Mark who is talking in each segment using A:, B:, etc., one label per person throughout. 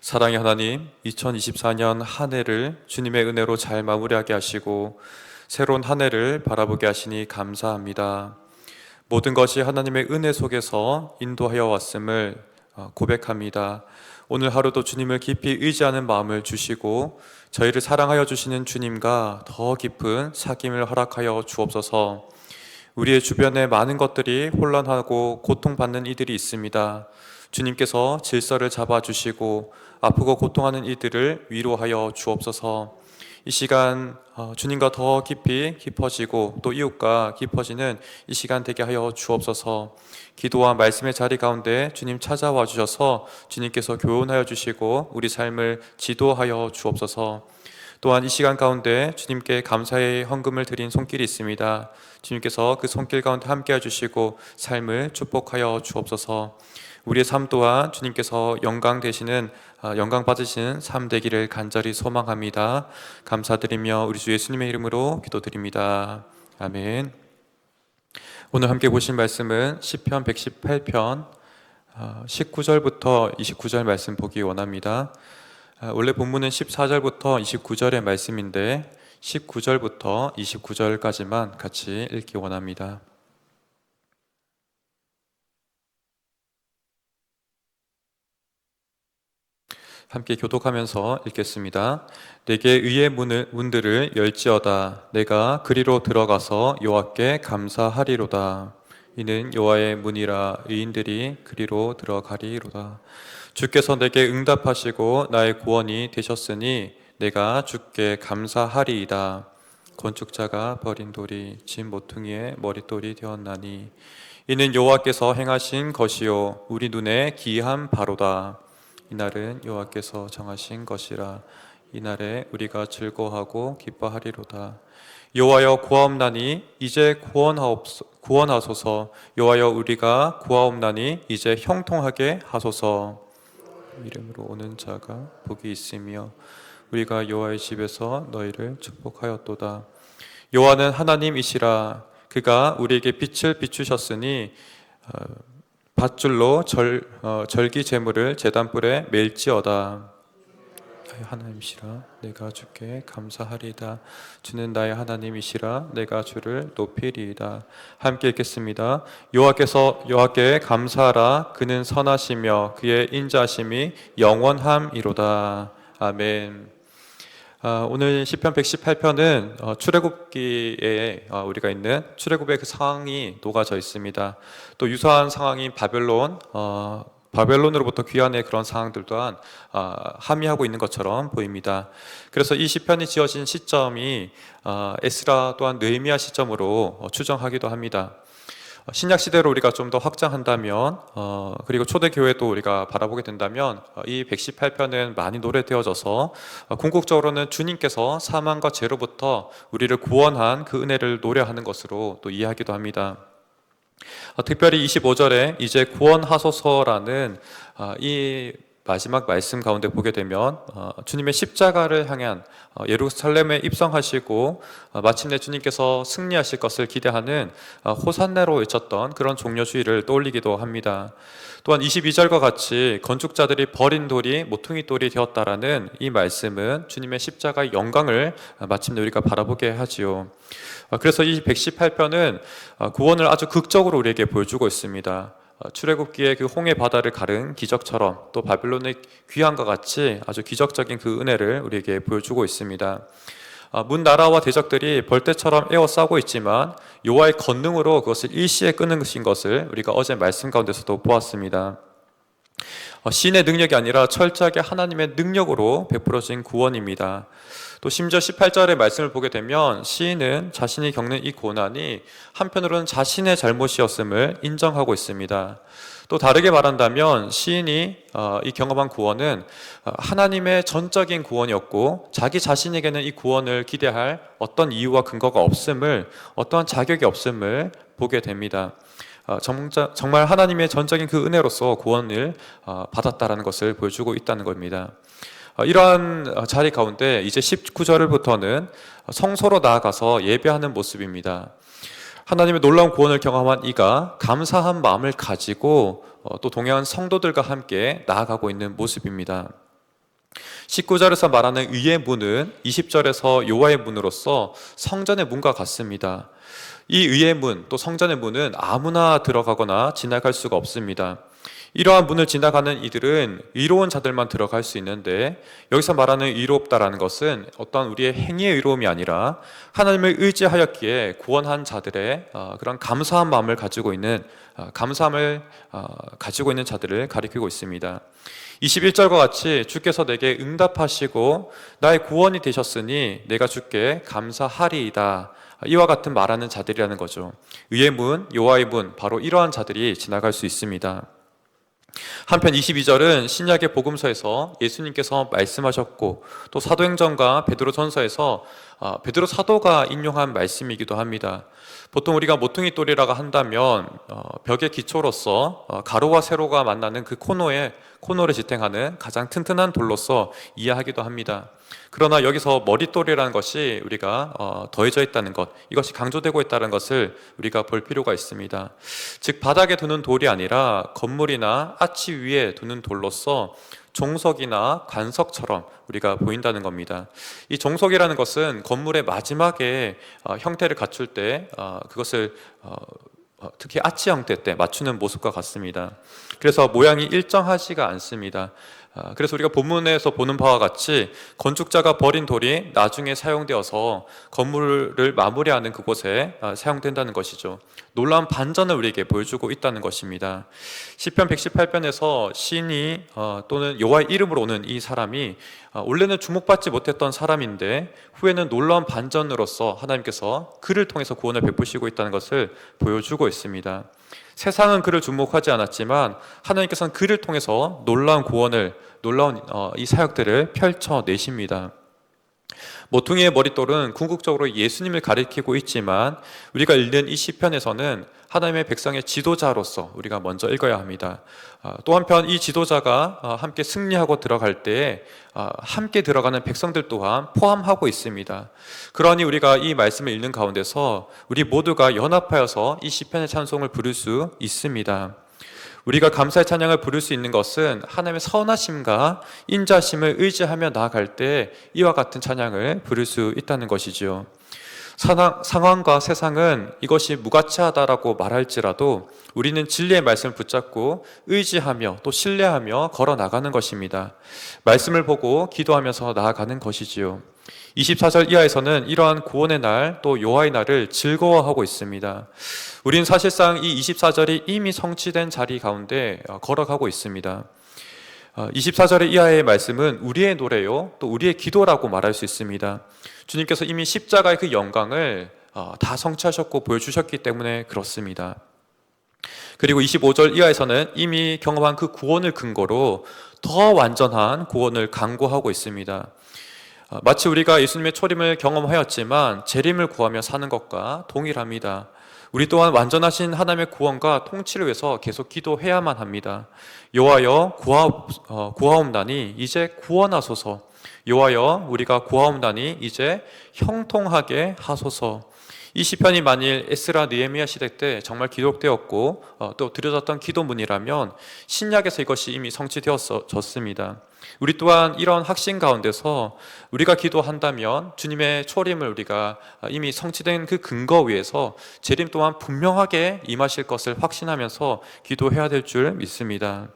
A: 사랑의 하나님, 2024년 한 해를 주님의 은혜로 잘 마무리하게 하시고 새로운 한 해를 바라보게 하시니 감사합니다. 모든 것이 하나님의 은혜 속에서 인도하여 왔음을 어, 고백합니다. 오늘 하루도 주님을 깊이 의지하는 마음을 주시고 저희를 사랑하여 주시는 주님과 더 깊은 사귐을 허락하여 주옵소서. 우리의 주변에 많은 것들이 혼란하고 고통받는 이들이 있습니다. 주님께서 질서를 잡아주시고 아프고 고통하는 이들을 위로하여 주옵소서. 이 시간 어, 주님과 더 깊이 깊어지고 또 이웃과 깊어지는 이 시간 되게 하여 주옵소서. 기도와 말씀의 자리 가운데 주님 찾아와 주셔서 주님께서 교훈하여 주시고 우리 삶을 지도하여 주옵소서. 또한 이 시간 가운데 주님께 감사의 헌금을 드린 손길이 있습니다. 주님께서 그 손길 가운데 함께 해주시고 삶을 축복하여 주옵소서. 우리의 삶 또한 주님께서 영광 되시는 아, 영광 받으시는 삶 되기를 간절히 소망합니다. 감사드리며 우리 주 예수님의 이름으로 기도드립니다. 아멘. 오늘 함께 보신 말씀은 시편 118편 19절부터 29절 말씀 보기 원합니다. 아, 원래 본문은 14절부터 29절의 말씀인데 19절부터 29절까지만 같이 읽기 원합니다. 함께 교독하면서 읽겠습니다. 내게 의의 문을, 문들을 열지어다. 내가 그리로 들어가서 여호와께 감사하리로다. 이는 여호와의 문이라 의인들이 그리로 들어가리로다. 주께서 내게 응답하시고 나의 구원이 되셨으니 내가 주께 감사하리이다. 건축자가 버린 돌이 진 모퉁이의 머릿돌이 되었나니 이는 여호와께서 행하신 것이요 우리 눈에 기이한 바로다. 이날은 여호와께서 정하신 것이라 이날에 우리가 즐거워하고 기뻐하리로다. 여호와여 구하옵나니 이제 구원하옵소, 구원하소서 여호와여 우리가 구하옵나니 이제 형통하게 하소서 이름으로 오는 자가 복이 있으며 우리가 여호와의 집에서 너희를 축복하였도다. 여호와는 하나님이시라 그가 우리에게 빛을 비추셨으니 어, 밧줄로 절, 어, 절기 제물을 제단불에 멜지어다. 나의 하나님이시라 내가 주께 감사하리이다. 주는 나의 하나님이시라 내가 주를 높이리이다. 함께 읽겠습니다. 여호와께서 여호와께 감사하라 그는 선하시며 그의 인자심이 영원함이로다. 아멘. 아, 오늘 시편 118편은 어, 출애굽기에 어, 우리가 있는 출애굽의 그 상황이 녹아져 있습니다. 또 유사한 상황인 바벨론 어, 바벨론으로부터 귀환의 그런 상황들 또한 함의하고 있는 것처럼 보입니다. 그래서 이 시편이 지어진 시점이 에스라 또한 느헤미야 시점으로 추정하기도 합니다. 신약 시대로 우리가 좀 더 확장한다면 어, 그리고 초대 교회도 우리가 바라보게 된다면 어, 이 118편은 많이 노래되어져서 어, 궁극적으로는 주님께서 사망과 죄로부터 우리를 구원한 그 은혜를 노래하는 것으로 또 이해하기도 합니다. 어, 특별히 25절에 이제 구원하소서라는 어, 이 마지막 말씀 가운데 보게 되면 어, 주님의 십자가를 향한 어, 예루살렘에 입성하시고 어, 마침내 주님께서 승리하실 것을 기대하는 호산내로 외쳤던 그런 종려주의를 떠올리기도 합니다. 또한 22절과 같이 건축자들이 버린 돌이 모퉁이 돌이 되었다라는 이 말씀은 주님의 십자가의 영광을 마침내 우리가 바라보게 하지요. 그래서 이 118편은 구원을 아주 극적으로 우리에게 보여주고 있습니다. 어, 출애굽기의 그 홍해 바다를 가른 기적처럼 또 바빌론의 귀환과 같이 아주 기적적인 그 은혜를 우리에게 보여주고 있습니다. 어, 문 나라와 대적들이 벌떼처럼 에워싸고 있지만 요하의 권능으로 그것을 일시에 끊는 것인 것을 우리가 어제 말씀 가운데서도 보았습니다. 어, 신의 능력이 아니라 철저하게 하나님의 능력으로 베풀어진 구원입니다. 또 심지어 18절의 말씀을 보게 되면 시인은 자신이 겪는 이 고난이 한편으로는 자신의 잘못이었음을 인정하고 있습니다. 또 다르게 말한다면 시인이 어, 이 경험한 구원은 어, 하나님의 전적인 구원이었고 자기 자신에게는 이 구원을 기대할 어떤 이유와 근거가 없음을 어떠한 자격이 없음을 보게 됩니다. 어, 정말 하나님의 전적인 그 은혜로서 구원을 받았다라는 것을 보여주고 있다는 겁니다. 어, 이러한 어, 자리 가운데 이제 19절부터는 성소로 나아가서 예배하는 모습입니다. 하나님의 놀라운 구원을 경험한 이가 감사한 마음을 가지고 어, 또 동행한 성도들과 함께 나아가고 있는 모습입니다. 19절에서 말하는 의의 문은 20절에서 요하의 문으로서 성전의 문과 같습니다. 이 의의 문, 또 성전의 문은 아무나 들어가거나 지나갈 수가 없습니다. 이러한 문을 지나가는 이들은 의로운 자들만 들어갈 수 있는데 여기서 말하는 의롭다라는 것은 어떤 우리의 행위의 의로움이 아니라 하나님을 의지하였기에 구원한 자들의 어, 그런 감사한 마음을 가지고 있는 어, 감사함을 어, 가지고 있는 자들을 가리키고 있습니다. 21절과 같이 주께서 내게 응답하시고 나의 구원이 되셨으니 내가 주께 감사하리이다. 이와 같은 말하는 자들이라는 거죠. 의의 문, 요하의 문, 바로 이러한 자들이 지나갈 수 있습니다. 한편 22절은 신약의 복음서에서 예수님께서 말씀하셨고 또 사도행전과 베드로전서에서 아, 베드로 사도가 인용한 말씀이기도 합니다. 보통 우리가 모퉁이 돌이라고 한다면 어, 벽의 기초로서 어, 가로와 세로가 만나는 그 코너에 코너를 지탱하는 가장 튼튼한 돌로서 이해하기도 합니다. 그러나 여기서 머릿돌이라는 것이 우리가 어, 더해져 있다는 것, 이것이 강조되고 있다는 것을 우리가 볼 필요가 있습니다. 즉 바닥에 두는 돌이 아니라 건물이나 아치 위에 두는 돌로서 종석이나 관석처럼 우리가 보인다는 겁니다. 이 종석이라는 것은 건물의 마지막에 어, 형태를 갖출 때 어, 그것을 어, 어, 특히 아치 형태 때 맞추는 모습과 같습니다. 그래서 모양이 일정하지가 않습니다. 아, 그래서 우리가 본문에서 보는 바와 같이 건축자가 버린 돌이 나중에 사용되어서 건물을 마무리하는 그곳에 아, 사용된다는 것이죠. 놀라운 반전을 우리에게 보여주고 있다는 것입니다. 시편 118편에서 시인이 어, 또는 여호와의 이름으로 오는 이 사람이 어, 원래는 주목받지 못했던 사람인데 후에는 놀라운 반전으로서 하나님께서 그를 통해서 구원을 베푸시고 있다는 것을 보여주고 있습니다. 세상은 그를 주목하지 않았지만 하나님께서는 그를 통해서 놀라운 구원을 놀라운 어, 이 사역들을 펼쳐 내십니다. 모퉁이의 머릿돌은 궁극적으로 예수님을 가리키고 있지만 우리가 읽는 이 시편에서는 하나님의 백성의 지도자로서 우리가 먼저 읽어야 합니다. 아, 또 한편 이 지도자가 아, 함께 승리하고 들어갈 때에 아, 함께 들어가는 백성들 또한 포함하고 있습니다. 그러니 우리가 이 말씀을 읽는 가운데서 우리 모두가 연합하여서 이 시편의 찬송을 부를 수 있습니다. 우리가 감사의 찬양을 부를 수 있는 것은 하나님의 선하심과 인자심을 의지하며 나아갈 때 이와 같은 찬양을 부를 수 있다는 것이지요. 상황과 세상은 이것이 무가치하다라고 말할지라도 우리는 진리의 말씀을 붙잡고 의지하며 또 신뢰하며 걸어 나가는 것입니다. 말씀을 보고 기도하면서 나아가는 것이지요. 24절 이하에서는 이러한 구원의 날 또 요하의 날을 즐거워하고 있습니다. 우리는 사실상 이 24절이 이미 성취된 자리 가운데 어, 걸어가고 있습니다. 24절의 어, 이하의 말씀은 우리의 노래요, 또 우리의 기도라고 말할 수 있습니다. 주님께서 이미 십자가의 그 영광을 어, 다 성취하셨고 보여주셨기 때문에 그렇습니다. 그리고 25절 이하에서는 이미 경험한 그 구원을 근거로 더 완전한 구원을 강구하고 있습니다. 어, 마치 우리가 예수님의 초림을 경험하였지만 재림을 구하며 사는 것과 동일합니다. 우리 또한 완전하신 하나님의 구원과 통치를 위해서 계속 기도해야만 합니다. 여호와여 구하, 어, 이제 구원하소서. 여호와여 우리가 구하옵나니 이제 형통하게 하소서. 이 시편이 만일 에스라 느헤미야 시대 때 정말 기록되었고 어, 또 드려졌던 기도문이라면 신약에서 이것이 이미 성취되었습니다. 우리 또한 이런 확신 가운데서 우리가 기도한다면 주님의 초림을 우리가 이미 성취된 그 근거 위에서 재림 또한 분명하게 임하실 것을 확신하면서 기도해야 될 줄 믿습니다.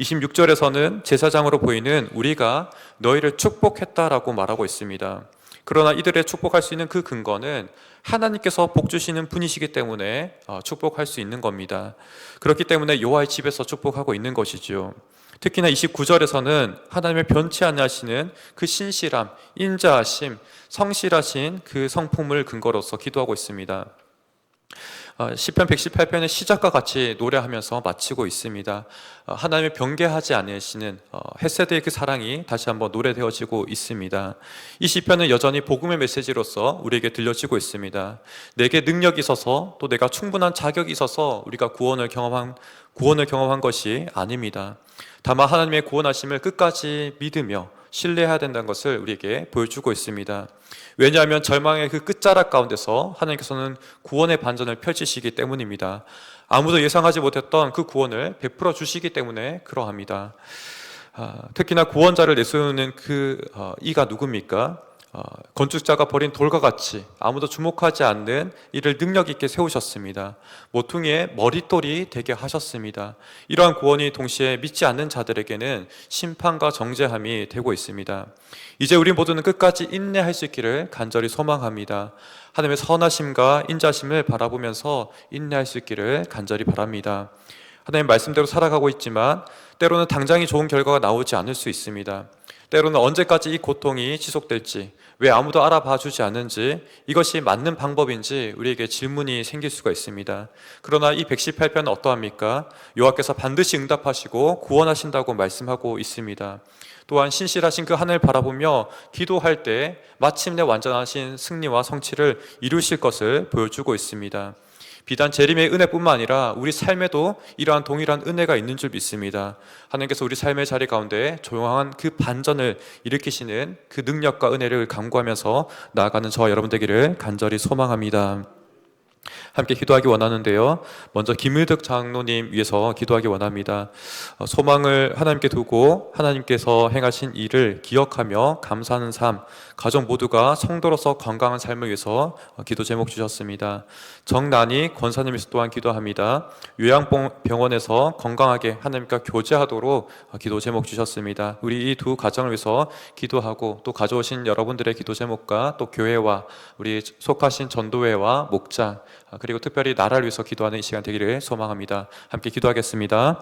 A: 26절에서는 제사장으로 보이는 우리가 너희를 축복했다라고 말하고 있습니다. 그러나 이들의 축복할 수 있는 그 근거는 하나님께서 복 주시는 분이시기 때문에 어, 축복할 수 있는 겁니다. 그렇기 때문에 여호와의 집에서 축복하고 있는 것이지요. 특히나 29절에서는 하나님의 변치 않으시는 그 신실함, 인자하심, 성실하신 그 성품을 근거로서 기도하고 있습니다. 어, 시편 118편의 시작과 같이 노래하면서 마치고 있습니다. 어, 하나님의 변개하지 않으시는 어, 헤세드의 그 사랑이 다시 한번 노래되어지고 있습니다. 이 시편은 여전히 복음의 메시지로서 우리에게 들려지고 있습니다. 내게 능력이 있어서 또 내가 충분한 자격이 있어서 우리가 구원을 경험한 구원을 경험한 것이 아닙니다. 다만 하나님의 구원하심을 끝까지 믿으며 신뢰해야 된다는 것을 우리에게 보여주고 있습니다. 왜냐하면 절망의 그 끝자락 가운데서 하나님께서는 구원의 반전을 펼치시기 때문입니다. 아무도 예상하지 못했던 그 구원을 베풀어 주시기 때문에 그러합니다. 아, 특히나 구원자를 내세우는 그 어, 이가 누굽니까? 어, 건축자가 버린 돌과 같이 아무도 주목하지 않는 이를 능력 있게 세우셨습니다. 모퉁이의 머릿돌이 되게 하셨습니다. 이러한 구원이 동시에 믿지 않는 자들에게는 심판과 정죄함이 되고 있습니다. 이제 우리 모두는 끝까지 인내할 수 있기를 간절히 소망합니다. 하나님의 선하심과 인자심을 바라보면서 인내할 수 있기를 간절히 바랍니다. 하나님 말씀대로 살아가고 있지만 때로는 당장이 좋은 결과가 나오지 않을 수 있습니다. 때로는 언제까지 이 고통이 지속될지, 왜 아무도 알아봐 주지 않는지, 이것이 맞는 방법인지 우리에게 질문이 생길 수가 있습니다. 그러나 이 118편은 어떠합니까? 여호와께서 반드시 응답하시고 구원하신다고 말씀하고 있습니다. 또한 신실하신 그 하늘 바라보며 기도할 때 마침내 완전하신 승리와 성취를 이루실 것을 보여주고 있습니다. 비단 재림의 은혜뿐만 아니라 우리 삶에도 이러한 동일한 은혜가 있는 줄 믿습니다. 하나님께서 우리 삶의 자리 가운데 조용한 그 반전을 일으키시는 그 능력과 은혜를 강구하면서 나아가는 저와 여러분 되기를 간절히 소망합니다. 함께 기도하기 원하는데요. 먼저 김일득 장로님 위해서 기도하기 원합니다. 어, 소망을 하나님께 두고 하나님께서 행하신 일을 기억하며 감사하는 삶, 가족 모두가 성도로서 건강한 삶을 위해서 어, 기도 제목 주셨습니다. 정난이 권사님께서 또한 기도합니다. 요양병원에서 건강하게 하나님과 교제하도록 어, 기도 제목 주셨습니다. 우리 이 두 가정을 위해서 기도하고 또 가져오신 여러분들의 기도 제목과 또 교회와 우리 속하신 전도회와 목자 아, 그리고 특별히 나라를 위해서 기도하는 이 시간 되기를 소망합니다. 함께 기도하겠습니다.